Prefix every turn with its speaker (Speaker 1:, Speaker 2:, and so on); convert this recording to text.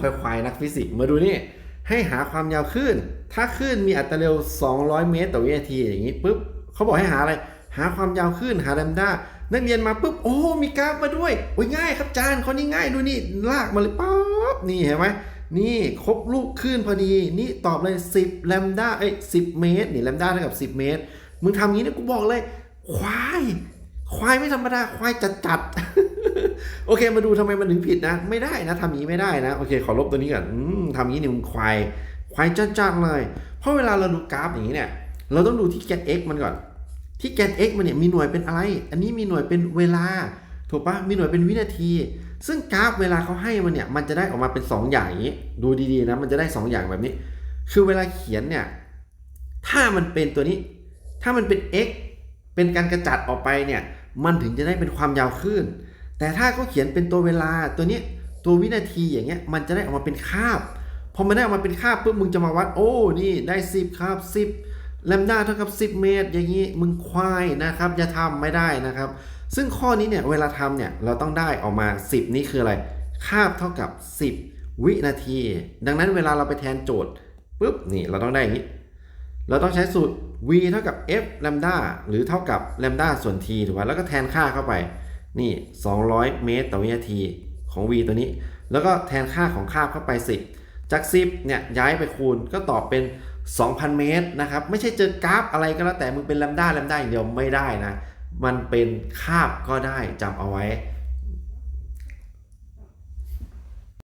Speaker 1: ควายๆนักฟิสิกส์มาดูนี่ให้หาความยาวคลื่น ถ้าคลื่นมีอัตราเร็ว 200 เมตรต่อวินาทีอย่างนี้ปุ๊บเขาบอกให้หาอะไร หาความยาวคลื่นหาแลมด้านักเรียนมาปุ๊บ โอ้ มีกราฟมาด้วย โอ้ยง่ายครับอาจารย์คนนี้ง่ายดูนี่ลากมาเลยป๊อบนี่เห็นไหมนี่ครบลูกคลื่นพอดี นี่ตอบเลย 10แลมด้าเอ้ย10 เมตร นี่แลมด้าเท่ากับ 10 เมตร มึงทำงี้เนี่ยกูบอกเลย ควาย ควายไม่ธรรมดา ควายจัดจัด โอเคมาดูทำไมมันถึงผิดนะ ไม่ได้นะทำอย่างนี้ไม่ได้นะ โอเค ขอลบตัวนี้ก่อนอทำอย่างนี้นี่มึงควาย ควายจัดจัดๆเลย เพราะเวลาเราดูกราฟอย่างนี้เนี่ย เราต้องดูที่แกน x มันก่อน ที่แกน x มันเนี่ยมีหน่วยเป็นอะไร อันนี้มีหน่วยเป็นเวลา ถูกปะมีหน่วยเป็นวินาที ซึ่งกราฟเวลาเขาให้มันเนี่ย มันจะได้ออกมาเป็น 2 อย่างอย่างนี้ ดูดีๆนะ มันจะได้ 2 อย่างแบบนี้ คือเวลาเขียนเนี่ย ถ้ามันเป็นตัวนี้ ถ้ามันเป็น x เป็นการกระจัดออกไปเนี่ย มันถึงจะได้เป็นความยาวคลื่น แต่ถ้าเขาเขียนเป็นตัวเวลาตัวนี้ตัววินาทีอย่างเงี้ยมันจะได้ออกมาเป็นคาบพอมันได้ออกมาเป็นคาบปุ๊บมึงจะมาวัดโอ้นี่ได้ 10คาบ10แลมด้าเท่ากับ 10 เมตร อย่างนี้มึงควายนะครับอย่าทำไม่ได้นะครับ ซึ่งข้อนี้เนี่ยเวลาทำเนี่ยเราต้องได้ออกมา 10 นี่คืออะไรคาบเท่ากับ 10 วินาที ดังนั้นเวลาเราไปแทนโจทย์ปุ๊บนี่เราต้องได้อย่างนี้ เราต้องใช้สูตร v เท่ากับ f lambda หรือเท่ากับ lambda ส่วน t ถูกไหมแล้วก็แทนค่าเข้าไป นี่ 200 เมตรต่อวินาทีของ v ตัวนี้ แล้วก็แทนค่าของคาบเข้าไป 10 จาก 10 เนี่ย ย้ายไปคูณก็ตอบเป็น 2,000 เมตรนะครับ ไม่ใช่เจอกราฟอะไรก็แล้วแต่มึงเป็นลัมด้าลัมด้าอย่างเดียวไม่ได้นะ มันเป็นคาบก็ได้จำเอาไว้